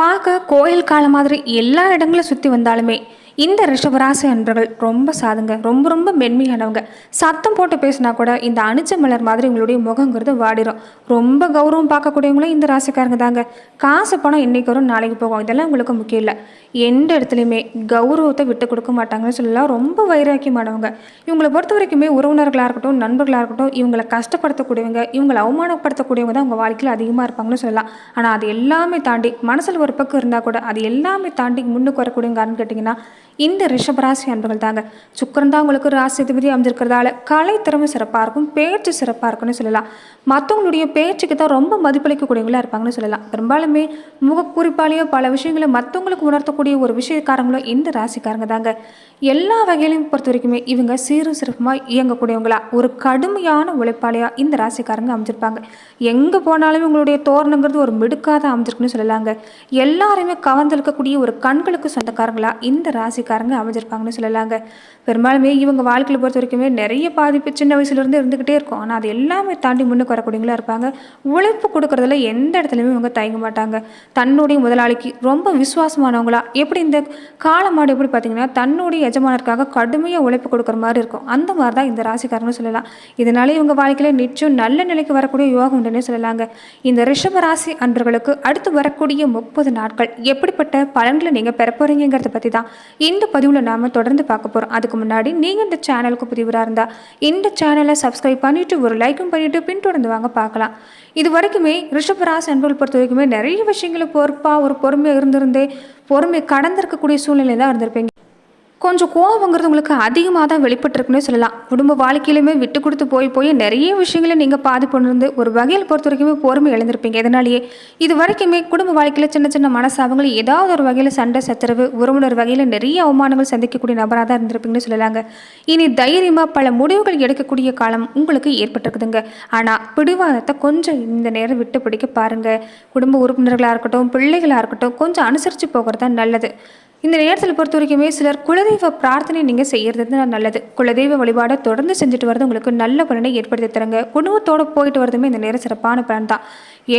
பார்க்க கோயில் காலம் மாதிரி எல்லா இடங்களும் சுற்றி வந்தாலுமே இந்த ரிஷபராசி அன்பர்கள் ரொம்ப சாதுங்க. ரொம்ப ரொம்ப மென்மையானவங்க. சத்தம் போட்டு பேசினா கூட இந்த அணிச்ச மலர் மாதிரி உங்களுடைய முகங்கிறது வாடிடும் ரொம்ப கௌரவம் பார்க்கக்கூடியவங்களும் இந்த ராசிக்காரங்க தாங்க. காசு பணம் இன்னைக்கு வரும் நாளைக்கு போகும். இதெல்லாம் உங்களுக்கு முக்கியம் இல்லை. எந்த இடத்துலையுமே கௌரவத்தை விட்டு கொடுக்க மாட்டாங்கன்னு சொல்லலாம். ரொம்ப வைராக்கியமானவங்க. இவங்களை பொறுத்த வரைக்குமே உறவினர்களாக இருக்கட்டும் நண்பர்களாக இருக்கட்டும் இவங்களை கஷ்டப்படுத்தக்கூடியவங்க இவங்களை அவமானப்படுத்தக்கூடியவங்க தான் உங்கள் வாழ்க்கையில் அதிகமாக இருப்பாங்கன்னு சொல்லலாம். ஆனால் அது எல்லாமே தாண்டி மனசில் ஒரு பக்கம் இருந்தால் கூட அது எல்லாமே தாண்டி முன்னுக்கு வரக்கூடியவங்கன்னு கேட்டிங்கன்னா இந்த ரிஷபராசி அன்பர்கள் தாங்க. சுக்கரன் தான் உங்களுக்கு ராசி அதிபதி அமைஞ்சிருக்கிறதால கலை திறமை சிறப்பாக இருக்கும் பேச்சு சிறப்பாக இருக்கும்னு சொல்லலாம். மற்றவங்களுடைய பேச்சுக்கு தான் ரொம்ப மதிப்பளிக்கக்கூடியவங்களாக இருப்பாங்கன்னு சொல்லலாம். பெரும்பாலுமே முகக்குறிப்பாலேயோ பல விஷயங்களை மற்றவங்களுக்கு உணர்த்தக்கூடிய ஒரு விஷயக்காரங்களும் இந்த ராசிக்காரங்க தாங்க. எல்லா வகையிலையும் பொறுத்த வரைக்குமே இவங்க சீரும் சிறப்புமாக இயங்கக்கூடியவங்களா. ஒரு கடுமையான உழைப்பாளியாக இந்த ராசிக்காரங்க அமைஞ்சிருப்பாங்க. எங்கே போனாலுமே இவங்களுடைய தோரணங்கிறது ஒரு மிடுக்காத அமைஞ்சிருக்குன்னு சொல்லலாங்க. எல்லாருமே கவர்ந்தெழுக்கக்கூடிய ஒரு கண்களுக்கு சொந்தக்காரங்களா இந்த ராசிக்காரங்க அமைஞ்சிருப்பாங்கன்னு சொல்லலாங்க. பெரும்பாலுமே இவங்க வாழ்க்கையில் பொறுத்த வரைக்குமே நிறைய பாதிப்பு சின்ன வயசுலேருந்து இருந்துக்கிட்டே இருக்கும். ஆனால் அது எல்லாமே தாண்டி முன்னுக்கு வரக்கூடியவங்களா இருப்பாங்க. உழைப்பு கொடுக்குறதுல எந்த இடத்துலையுமே இவங்க தயங்க மாட்டாங்க. தன்னுடைய முதலாளிக்கு ரொம்ப விசுவாசமானவங்களா? எப்படி இந்த காலமாடு எப்படி பார்த்தீங்கன்னா தன்னுடைய எஜமானருக்காக கடுமையாக உழைப்பு கொடுக்குற மாதிரி இருக்கும். அந்த மாதிரி தான் இந்த ராசிக்காரங்களும் சொல்லலாம். இதனால இவங்க வாழ்க்கையில் நிச்சயம் நல்ல நிலைக்கு வரக்கூடிய யோகம் உண்டுன்னே சொல்லலாங்க. இந்த ரிஷப ராசி அன்பர்களுக்கு அடுத்து வரக்கூடிய முப்பது நாட்கள் எப்படிப்பட்ட பலன்களை நீங்கள் பெற போகிறீங்கிறத பற்றி தான் இந்த பதிவில் நாம் தொடர்ந்து பார்க்க போகிறோம் அதுக்கு முன்னாடி நீங்கள் இந்த சேனலுக்கு புதிவராக இருந்தால் இந்த சேனலை சப்ஸ்கிரைப் பண்ணிவிட்டு ஒரு லைக்கும் பண்ணிவிட்டு பின்தொடர்ந்து வாங்க பார்க்கலாம். இது வரைக்குமே ரிஷபராசி அன்பர்கள் பொறுத்த வரைக்குமே நிறைய விஷயங்களை பொறுப்பாக ஒரு பொறுமையாக இருந்திருந்தே பொறுமை கடந்திருக்கக்கூடிய சூழ்நிலை தான் இருந்திருப்பீங்க. கொஞ்சம் கோவங்கிறது உங்களுக்கு அதிகமாக தான் வெளிப்பட்டிருக்குன்னே சொல்லலாம். குடும்ப வாழ்க்கையிலுமே விட்டு கொடுத்து போய் போய் நிறைய விஷயங்களை நீங்கள் பாதிப்பு இருந்து ஒரு வகையில் பொறுத்த வரைக்குமே பொறுமை இழந்திருப்பீங்க. இதனாலேயே இது வரைக்குமே குடும்ப வாழ்க்கையில் சின்ன சின்ன மனசாபங்கள் ஏதாவது ஒரு வகையில் சண்டை சச்சரவு உறவினர் வகையில் நிறைய அவமானங்கள் சந்திக்கக்கூடிய நபராக தான் இருந்திருப்பீங்கன்னு சொல்லலாங்க. இனி தைரியமாக பல முடிவுகள் எடுக்கக்கூடிய காலம் உங்களுக்கு ஏற்பட்டிருக்குதுங்க. ஆனால் பிடிவாதத்தை கொஞ்சம் இந்த நேரம் விட்டு பிடிக்க பாருங்கள் குடும்ப உறுப்பினர்களாக இருக்கட்டும் பிள்ளைகளாக இருக்கட்டும் கொஞ்சம் அனுசரித்து போகிறது தான் நல்லது. இந்த நேரத்தில் பொறுத்த வரைக்குமே சிலர் குலதெய்வ பிரார்த்தனை நீங்கள் செய்கிறது தான் நல்லது. குலதெய்வ வழிபாடை தொடர்ந்து செஞ்சுட்டு வரது உங்களுக்கு நல்ல பலனை ஏற்படுத்தி தருங்க. குடும்பத்தோடு போயிட்டு வரதுமே இந்த நேரம் சிறப்பான பலன் தான்.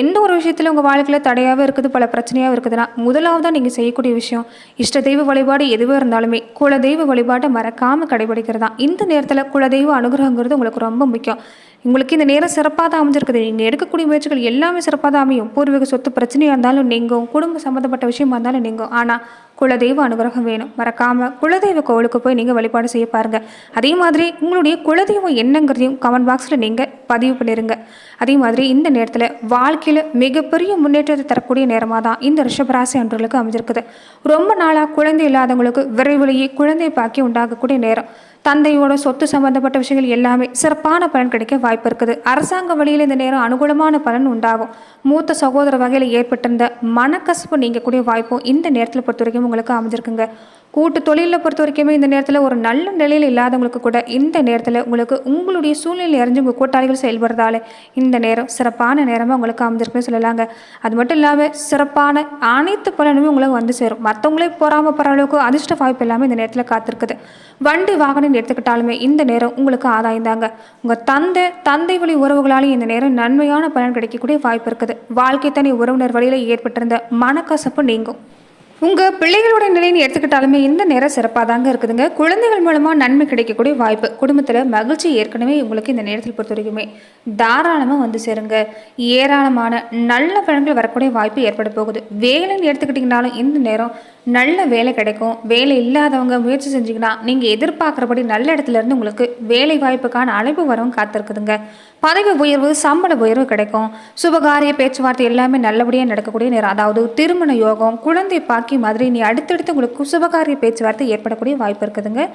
எந்த ஒரு விஷயத்தில் உங்கள் வாழ்க்கையில் தடையாகவே இருக்குது பல பிரச்சனையாக இருக்குதுன்னா முதலாவதாக நீங்கள் செய்யக்கூடிய விஷயம் இஷ்ட தெய்வ வழிபாடு எதுவாக இருந்தாலுமே குலதெய்வ வழிபாட்டை மறக்காமல் கடைபிடிக்கிறது தான். இந்த நேரத்தில் குலதெய்வ அனுகிரகங்கிறது உங்களுக்கு ரொம்ப முக்கியம். உங்களுக்கு இந்த நேரம் சிறப்பாக தான் அமைஞ்சிருக்குது. நீங்கள் எடுக்கக்கூடிய முயற்சிகள் எல்லாமே சிறப்பாக தான் அமையும். பூர்வீக சொத்து பிரச்சனையாக இருந்தாலும் நீங்கும். குடும்ப சம்மந்தப்பட்ட விஷயமா இருந்தாலும் நீங்கும். ஆனால் குலதெய்வ அனுகிரகம் வேணும். மறக்காமல் குலதெய்வ கோவிலுக்கு போய் நீங்கள் வழிபாடு செய்ய பாருங்கள் அதே மாதிரி உங்களுடைய குலதெய்வம் என்னங்கிறதையும் கமெண்ட் பாக்ஸில் நீங்கள் பதிவு பண்ணிடுங்க அதே மாதிரி இந்த நேரத்தில் வாழ்க்கையில் மிகப்பெரிய முன்னேற்றத்தை தரக்கூடிய நேரமாக தான் இந்த ரிஷபராசி அன்றர்களுக்கு அமைஞ்சிருக்குது. ரொம்ப நாளாக குழந்தை இல்லாதவங்களுக்கு விரைவிலேயே குழந்தை பாக்கி உண்டாகக்கூடிய நேரம். தந்தையோட சொத்து சம்பந்தப்பட்ட விஷயங்கள் எல்லாமே சிறப்பான பலன் கிடைக்க வாய்ப்பு இருக்குது. அரசாங்க வழியில் இந்த நேரம் அனுகூலமான பலன் உண்டாகும். மூத்த சகோதர வகையில் ஏற்பட்டிருந்த மனக்கசப்பு நீங்கக்கூடிய வாய்ப்பும் இந்த நேரத்தில் பொறுத்த வரைக்கும் உங்களுக்கு அமைஞ்சிருக்குங்க. கூட்டு தொழிலில் பொறுத்த வரைக்குமே இந்த நேரத்தில் ஒரு நல்ல நிலையில் இல்லாதவங்களுக்கு கூட இந்த நேரத்தில் உங்களுக்கு உங்களுடைய சூழ்நிலை அறிஞ்சு உங்கள் கூட்டாளிகள் செயல்படுறதால இந்த நேரம் சிறப்பான நேரமாக உங்களுக்கு அமைஞ்சிருக்குன்னு சொல்லலாங்க. அது மட்டும் இல்லாமல் சிறப்பான அனைத்து பலனுமே உங்களுக்கு வந்து சேரும். மற்றவங்களே பொறாமப்படுற அளவுக்கு அதிர்ஷ்ட வாய்ப்பு எல்லாமே இந்த நேரத்தில் காத்திருக்குது. வண்டி வாகனம் எடுத்துக்கிட்டாலுமே இந்த நேரம் உங்களுக்கு ஆதாயம் தாங்க. உங்கள் தந்தை தந்தை வழி உறவுகளாலேயும் இந்த நேரம் நன்மையான பலன் கிடைக்கக்கூடிய வாய்ப்பு இருக்குது. வாழ்க்கை தனி உறவினர் வழியில் ஏற்பட்டிருந்த மனக்கசப்பு நீங்கும். உங்கள் பிள்ளைகளோட நிலைன்னு எடுத்துக்கிட்டாலுமே இந்த நேரம் சிறப்பாக தாங்க இருக்குதுங்க. குழந்தைகள் மூலமாக நன்மை கிடைக்கக்கூடிய வாய்ப்பு குடும்பத்தில் மகிழ்ச்சி ஏற்கனவே உங்களுக்கு இந்த நேரத்தில் பொறுத்த வரைக்குமே தாராளமாக வந்து சேருங்க. ஏராளமான நல்ல பழங்கள் வரக்கூடிய வாய்ப்பு ஏற்பட போகுது. வேலைன்னு எடுத்துக்கிட்டிங்கனாலும் இந்த நேரம் நல்ல வேலை கிடைக்கும். வேலை இல்லாதவங்க முயற்சி செஞ்சீங்கன்னா நீங்கள் எதிர்பார்க்குறபடி நல்ல இடத்துல இருந்து உங்களுக்கு வேலை வாய்ப்புக்கான அழைப்பு வரவும் காத்திருக்குதுங்க. பதவி உயர்வு சம்பள உயர்வு கிடைக்கும். சுபகாரிய பேச்சுவார்த்தை எல்லாமே நல்லபடியாக நடக்கக்கூடிய நேரம். அதாவது திருமண யோகம் குழந்தை பாக்கி மாதிரி நீ அடுத்தடுத்து உங்களுக்கு சுபகாரிய பேச்சுவார்த்தை ஏற்படக்கூடிய வாய்ப்பு இருக்குதுங்க.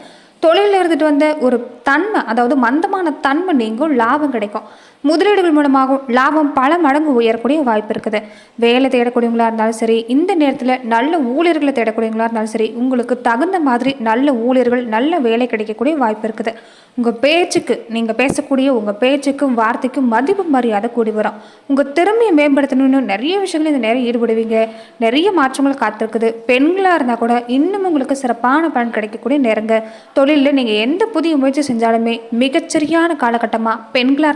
தொழிலில் இருந்துட்டு வந்த ஒரு தன்மை அதாவது மந்தமான தன்மை நீங்கும் லாபம் கிடைக்கும். முதலீடுகள் மூலமாகவும் லாபம் பல மடங்கு உயரக்கூடிய வாய்ப்பு இருக்குது. வேலை தேடக்கூடியவங்களா இருந்தாலும் சரி இந்த நேரத்தில் நல்ல ஊழியர்களை தேடக்கூடியவங்களா இருந்தாலும் சரி உங்களுக்கு தகுந்த மாதிரி நல்ல ஊழியர்கள் நல்ல வேலை கிடைக்கக்கூடிய வாய்ப்பு இருக்குது. உங்கள் பேச்சுக்கு நீங்கள் பேசக்கூடிய உங்கள் பேச்சுக்கும் வார்த்தைக்கும் மதிப்பு மரியாதை கூடி வரும். உங்கள் திறமையை மேம்படுத்தணும்னு நிறைய விஷயங்கள் இந்த நேரம் ஈடுபடுவீங்க. நிறைய மாற்றங்கள் காத்திருக்குது. பெண்களாக இருந்தால் கூட இன்னும் உங்களுக்கு சிறப்பான பலன் கிடைக்கக்கூடிய நேரங்க. தொழிலில் நீங்கள் எந்த புதிய முயற்சி செஞ்சாலுமே மிகச்சரியான காலகட்டமாக பெண்களாக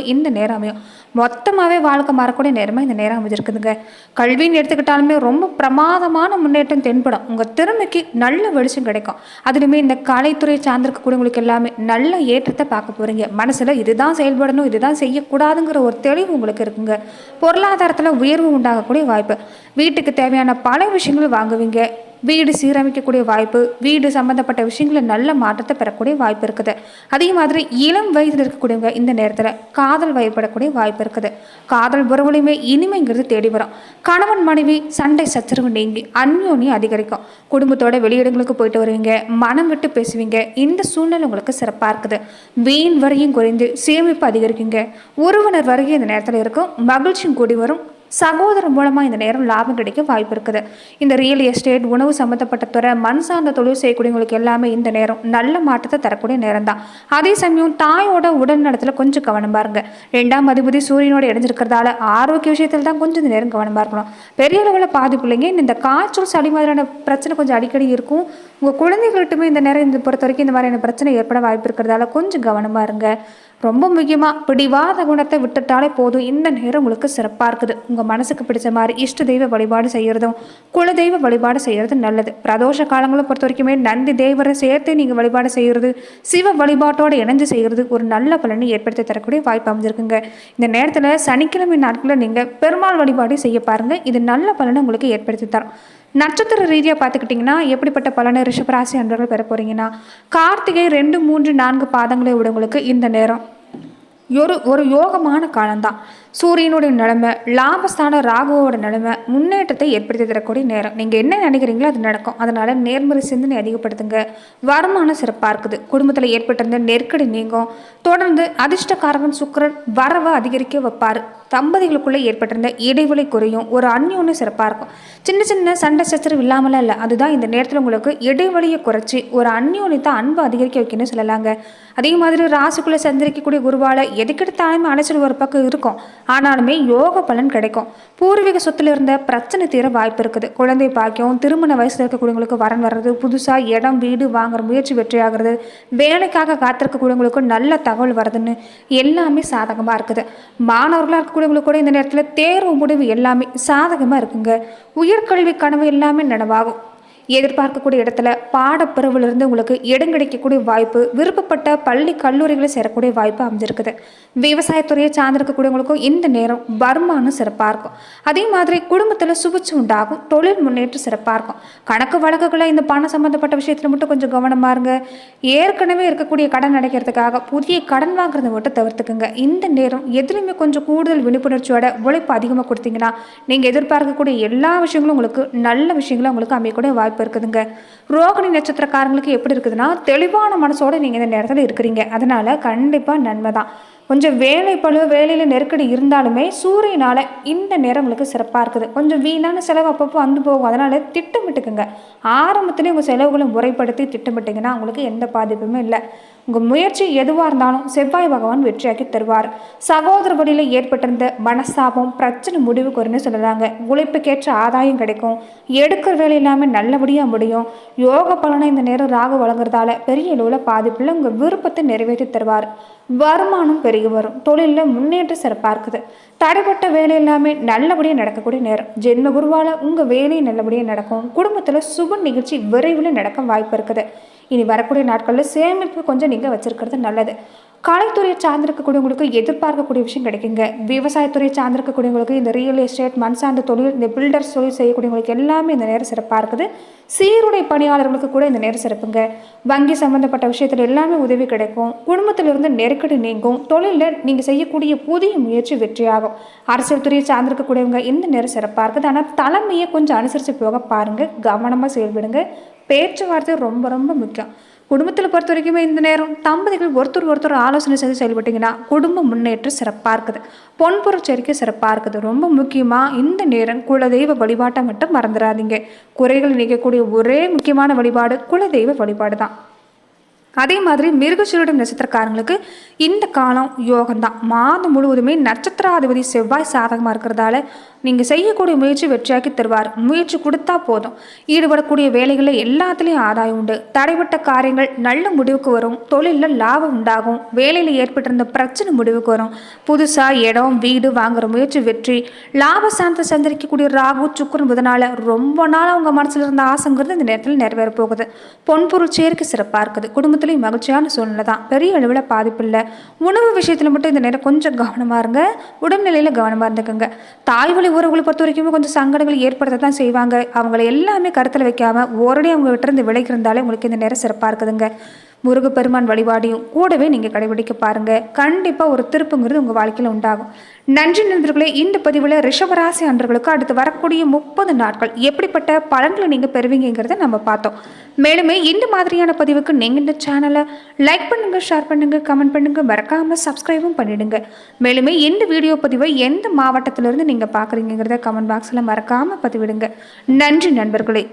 இருக்கக்கூடியவங்களுக்கும் இந்த நேரம் அமையும் மொத்தமாகவே வாழ்க்கை மாறக்கூடிய நேரமாக இந்த நேரம் அமைஞ்சிருக்குதுங்க. கல்வின்னு எடுத்துக்கிட்டாலுமே ரொம்ப பிரமாதமான முன்னேற்றம் தென்படும். உங்கள் திறமைக்கு நல்ல வெளிச்சம் கிடைக்கும். அதுலேயுமே இந்த கலைத்துறை சார்ந்திருக்கக்கூடியவங்களுக்கு எல்லாமே நல்ல ஏற்றத்தை பார்க்க போகிறீங்க மனசில் இதுதான் செயல்படணும் இதுதான் செய்யக்கூடாதுங்கிற ஒரு தெளிவு உங்களுக்கு இருக்குங்க. பொருளாதாரத்தில் உயர்வு உண்டாகக்கூடிய வாய்ப்பு. வீட்டுக்கு தேவையான பல விஷயங்கள் வாங்குவீங்க. வீடு சீரமைக்கக்கூடிய வாய்ப்பு வீடு சம்மந்தப்பட்ட விஷயங்களில் நல்ல மாற்றத்தை பெறக்கூடிய வாய்ப்பு இருக்குது. அதே மாதிரி இளம் வயதில் இருக்கக்கூடியவங்க இந்த நேரத்தில் காதல் வயப்படக்கூடிய வாய்ப்பு இருக்குது. காதல் உறவுலையுமே இனிமைங்கிறது தேடி வரும். கணவன் மனைவி சண்டை சச்சரவு நீங்கி அந்யோன்யம் அதிகரிக்கும். குடும்பத்தோட வெளியிடங்களுக்கு போயிட்டு வருவீங்க மனம் விட்டு பேசுவீங்க. இந்த சூழ்நிலை உங்களுக்கு சிறப்பாக இருக்குது. வீண் வரையும் குறைந்து சேமிப்பு அதிகரிக்குங்க. உறவினர் வரையும் இந்த நேரத்தில் இருக்கும். மகிழ்ச்சியும் கூடி வரும். சகோதரர் மூலமாக இந்த நேரம் லாபம் கிடைக்க வாய்ப்பு இருக்குது. இந்த ரியல் எஸ்டேட் உணவு சம்மந்தப்பட்ட துறை மண் சார்ந்த தொழில் செய்யக்கூடியவங்களுக்கு எல்லாமே இந்த நேரம் நல்ல மாற்றத்தை தரக்கூடிய நேரம் தான் அதே சமயம் தாயோட உடல் நலத்தில் கொஞ்சம் கவனம் பாருங்க. ரெண்டாம் அதிபதி சூரியனோட இணைஞ்சிருக்கிறதால ஆரோக்கிய விஷயத்தில் தான் கொஞ்சம் இந்த நேரம் கவனமாக இருக்கணும். பெரிய அளவில் பாதிப்பு இல்லைங்க. இந்த காய்ச்சல் சளி மாதிரியான பிரச்சனை கொஞ்சம் அடிக்கடி இருக்கும். உங்கள் குழந்தைகளிட்டுமே இந்த நேரம் இந்த பொறுத்த வரைக்கும் இந்த மாதிரியான பிரச்சனை ஏற்பட வாய்ப்பு இருக்கிறதால கொஞ்சம் கவனமாக இருங்க. ரொம்ப முக்கியமாக பிடிவாத குணத்தை விட்டுட்டாலே போதும். இந்த நேரம் உங்களுக்கு சிறப்பாக இருக்குது. உங்கள் மனசுக்கு பிடிச்ச மாதிரி இஷ்ட தெய்வ வழிபாடு செய்கிறதும் குல தெய்வ வழிபாடு செய்கிறது நல்லது. பிரதோஷ காலங்களை பொறுத்த வரைக்குமே நந்தி தேவரை சேர்த்து நீங்கள் வழிபாடு செய்கிறது சிவ வழிபாட்டோடு இணைஞ்சு செய்கிறது ஒரு நல்ல பலனை ஏற்படுத்தி தரக்கூடிய வாய்ப்பு அமைஞ்சிருக்குங்க. இந்த நேரத்தில் சனிக்கிழமை நாட்களில் நீங்கள் பெருமாள் வழிபாடு செய்ய பாருங்கள் இது நல்ல பலனை உங்களுக்கு ஏற்படுத்தி தரும். நட்சத்திர ரீதியாக பார்த்துக்கிட்டிங்கன்னா எப்படிப்பட்ட பலனை ரிஷபராசி அன்பர்கள் பெற போகிறீங்கன்னா கார்த்திகை ரெண்டு மூன்று நான்கு பாதங்களை விடவங்களுக்கு இந்த நேரம். ஒரு ஒரு யோகமான காலம்தான். சூரியனுடைய நிலைமை லாபஸ்தான ராகுவோட நிலைமை முன்னேற்றத்தை ஏற்படுத்தி தரக்கூடிய நேரம். நீங்கள் என்ன நினைக்கிறீங்களோ அது நடக்கும். அதனால் நேர்மறை சிந்தனை அதிகப்படுத்துங்க. வருமானம் சிறப்பாக இருக்குது. குடும்பத்தில் ஏற்பட்டிருந்த நெருக்கடி நீங்கும். தொடர்ந்து அதிர்ஷ்டக்காரகன் சுக்கிரன் வரவை அதிகரிக்க வைப்பார். தம்பதிகளுக்குள்ளே ஏற்பட்டிருந்த இடைவெளி குறையும். ஒரு அந்யோன்னு சிறப்பாக இருக்கும். சின்ன சின்ன சண்டை சச்சரவு இல்லாமலாம் இல்லை. அதுதான் இந்த நேரத்தில் உங்களுக்கு இடைவெளியை குறைச்சி ஒரு அந்யோன்யத்தை அன்பு அதிகரிக்க வைக்கணும்னு சொல்லலாங்க. அதே மாதிரி ராசிக்குள்ளே சந்திரிக்கக்கூடிய குருவால் எதுக்கெடுத்தாலுமே அலைச்சல் ஒரு பக்கம் இருக்கும். ஆனாலுமே யோக பலன் கிடைக்கும். பூர்வீக சொத்துல இருந்த பிரச்சனை தீர வாய்ப்பு இருக்குது. குழந்தை பாக்கியம் திருமண வயசில் இருக்கக்கூடியவங்களுக்கு வரன் வர்றது புதுசாக இடம் வீடு வாங்குற முயற்சி வெற்றியாகிறது வேலைக்காக காத்திருக்கக்கூடியவங்களுக்கு நல்ல தகவல் வருதுன்னு எல்லாமே சாதகமாக இருக்குது. மாணவர்களாக இருக்கக்கூடியவங்களுக்கு கூட இந்த நேரத்தில் தேர்வு முடிவு எல்லாமே சாதகமாக இருக்குங்க. உயர்கல்வி கனவு எல்லாமே நனவாகும். எதிர்பார்க்கக்கூடிய இடத்துல பாடப்பிரிவிலிருந்து உங்களுக்கு இடம் கிடைக்கக்கூடிய வாய்ப்பு விருப்பப்பட்ட பள்ளி கல்லூரிகளை சேரக்கூடிய வாய்ப்பு அமைஞ்சிருக்குது. விவசாயத்துறையை சார்ந்திருக்கக்கூடியவங்களுக்கும் இந்த நேரம் வருமானம் சிறப்பாக இருக்கும். அதே மாதிரி குடும்பத்தில் சுபிச்சு உண்டாகும் தொழில் முன்னேற்றம் சிறப்பாக இருக்கும். கணக்கு வழக்குகளை இந்த பணம் சம்மந்தப்பட்ட விஷயத்தில் மட்டும் கொஞ்சம் கவனமாக இருங்க. ஏற்கனவே இருக்கக்கூடிய கடன் அடைக்கிறதுக்காக புதிய கடன் வாங்குறத மட்டும் தவிர்த்துக்குங்க. இந்த நேரம் எதுலையுமே கொஞ்சம் கூடுதல் விழிப்புணர்ச்சியோட உழைப்பு அதிகமாக கொடுத்தீங்கன்னா நீங்கள் எதிர்பார்க்கக்கூடிய எல்லா விஷயங்களும் உங்களுக்கு நல்ல விஷயங்களும் உங்களுக்கு அமையக்கூடிய வாய்ப்பு இருக்குதுங்க. ரோகிணி நட்சத்திரக்காரங்களுக்கு எப்படி இருக்குதுன்னா தெளிவான மனசோடு நீங்கள் இந்த நேரத்தில் இருக்கிறீங்க. அதனால் கண்டிப்பாக நன்மை தான். கொஞ்சம் வேலை பழு வேலையில் நெருக்கடி இருந்தாலுமே சூரியனால் இந்த நேரம் உங்களுக்கு சிறப்பாக இருக்குது. கொஞ்சம் வீணான செலவு அப்பப்போ வந்து போகும். அதனால் திட்டமிட்டுக்குங்க. ஆரம்பத்துலேயே உங்கள் செலவுகளை முறைப்படுத்தி திட்டமிட்டிங்கன்னா உங்களுக்கு எந்த பாதிப்புமே இல்லை. உங்கள் முயற்சி எதுவாக இருந்தாலும் செவ்வாய் பகவான் வெற்றியாக்கி தருவார். சகோதர வழியில் ஏற்பட்டிருந்த மனசாபம் பிரச்சனை முடிவுக்கு வரும்னு சொல்லுறாங்க. உழைப்புக்கேற்ற ஆதாயம் கிடைக்கும். எடுக்கிற வேலை இல்லாமல் நல்லபடியாக முடியும். யோக பலனை இந்த நேரம் ராகு வழங்குறதால பெரிய அளவில் பாதிப்பில் உங்கள் விருப்பத்தை நிறைவேற்றி தருவார். வருமானம் பெருகி வரும். தொழிலில் முன்னேற்றம் சிறப்பாக இருக்குது. தடைப்பட்ட வேலை எல்லாமே நல்லபடியாக நடக்கக்கூடிய நேரம். ஜென்ம குருவால் உங்கள் வேலையும் நல்லபடியாக நடக்கும். குடும்பத்தில் சுப நிகழ்ச்சி விரைவில் நடக்க வாய்ப்பு இருக்குது. இனி வரக்கூடிய நாட்களில் சேமிப்பு கொஞ்சம் நீங்கள் வச்சுருக்கிறது நல்லது. கலைத்துறையை சார்ந்திருக்கக்கூடியவங்களுக்கு எதிர்பார்க்கக்கூடிய விஷயம் கிடைக்குங்க. விவசாயத்துறையை சார்ந்திருக்கக்கூடியவங்களுக்கு இந்த ரியல் எஸ்டேட் மண் சார்ந்த தொழில் இந்த பில்டர்ஸ் தொழில் செய்யக்கூடியவங்களுக்கு எல்லாமே இந்த நேரம் சிறப்பாக இருக்குது. சீருடை பணியாளர்களுக்கு கூட இந்த நேரம் சிறப்புங்க. வங்கி சம்மந்தப்பட்ட விஷயத்தில் எல்லாமே உதவி கிடைக்கும். குடும்பத்திலிருந்து நெருக்கடி நீங்கும். தொழிலில் நீங்கள் செய்யக்கூடிய புதிய முயற்சி வெற்றியாகும். அரசியல் துறையை சார்ந்திருக்கக்கூடியவங்க இந்த நேரம் சிறப்பாக இருக்குது. ஆனால் தலைமையை கொஞ்சம் அனுசரித்து போக பாருங்கள் கவனமாக செயல்படுங்க. பேச்சுவார்த்தை ரொம்ப ரொம்ப முக்கியம். குடும்பத்தில் பொறுத்த வரைக்குமே இந்த நேரம் தம்பதிகள் ஒருத்தர் ஒருத்தர் ஆலோசனை செய்து செயல்பட்டிங்கன்னா குடும்ப முன்னேற்றம் சிறப்பாக இருக்குது. பொன்பொருள் சேர்க்கை சிறப்பாக இருக்குது. ரொம்ப முக்கியமாக இந்த நேரம் குலதெய்வ வழிபாட்டை மட்டும் மறந்துடாதீங்க. குறைகள் நீக்கக்கூடிய ஒரே முக்கியமான வழிபாடு குலதெய்வ வழிபாடு தான். அதே மாதிரி மிருகசீரிடம் நட்சத்திரக்காரங்களுக்கு இந்த காலம் யோகம்தான். மாதம் முழுவதுமே நட்சத்திராதிபதி செவ்வாய் சாதகமாக இருக்கிறதால நீங்கள் செய்யக்கூடிய முயற்சி வெற்றியாக்கி தருவார். முயற்சி கொடுத்தா போதும். ஈடுபடக்கூடிய வேலைகளில் எல்லாத்துலேயும் ஆதாயம் உண்டு. தடைப்பட்ட காரியங்கள் நல்ல முடிவுக்கு வரும். தொழிலில் லாபம் உண்டாகும். வேலையில் ஏற்பட்டிருந்த பிரச்சனை முடிவுக்கு வரும். புதுசாக இடம் வீடு வாங்குற முயற்சி வெற்றி. லாப லாபஸ்தானத்தை சந்திரிக்கக்கூடிய ராகு சுக்கரன் புதனால ரொம்ப நாள் அவங்க மனசில் இருந்த ஆசைங்கிறது இந்த நேரத்தில் நிறைவேற போகுது. பொன்பொருள் சேர்க்கை சிறப்பாக இருக்குது. குடும்பத்துலேயும் மகிழ்ச்சியான சூழ்நிலை தான். பெரிய அளவில் பாதிப்பு இல்லை. உணவு விஷயத்தில் மட்டும் இந்த நேரம் கொஞ்சம் கவனமாக இருங்க. உடல்நிலையில் கவனமாக இருந்துக்கோங்க. தாய்வழி உறவுகளை பொறுத்த வரைக்கும் கொஞ்சம் சங்கடங்கள் ஏற்படுத்த தான் செய்வாங்க. அவங்கள எல்லாமே கருத்தில் வைக்காமல் ஓரடி அவங்க விட்டுருந்து விலகி இருந்தாலே உங்களுக்கு இந்த நேரம் சிறப்பாக இருக்குதுங்க. முருகப்பெருமான் வழிபாடையும் கூடவே நீங்கள் கடைபிடிக்க பாருங்கள் கண்டிப்பாக ஒரு திருப்புங்கிறது உங்கள் வாழ்க்கையில் உண்டாகும். நன்றி நண்பர்களே இந்த பதிவில் ரிஷபராசி அன்றர்களுக்கு அடுத்து வரக்கூடிய முப்பது நாட்கள் எப்படிப்பட்ட பலன்களை நீங்கள் பெறுவீங்கிறத நம்ம பார்த்தோம். மேலுமே இந்த மாதிரியான பதிவுக்கு நீங்கள் இந்த சேனலை லைக் பண்ணுங்கள் ஷேர் பண்ணுங்கள் கமெண்ட் பண்ணுங்கள் மறக்காமல் சப்ஸ்கிரைபும் பண்ணிடுங்க. மேலுமே இந்த வீடியோ பதிவை எந்த மாவட்டத்திலிருந்து நீங்கள் பார்க்குறீங்கிறத கமெண்ட் பாக்ஸில் மறக்காமல் பதிவிடுங்க. நன்றி நண்பர்களே.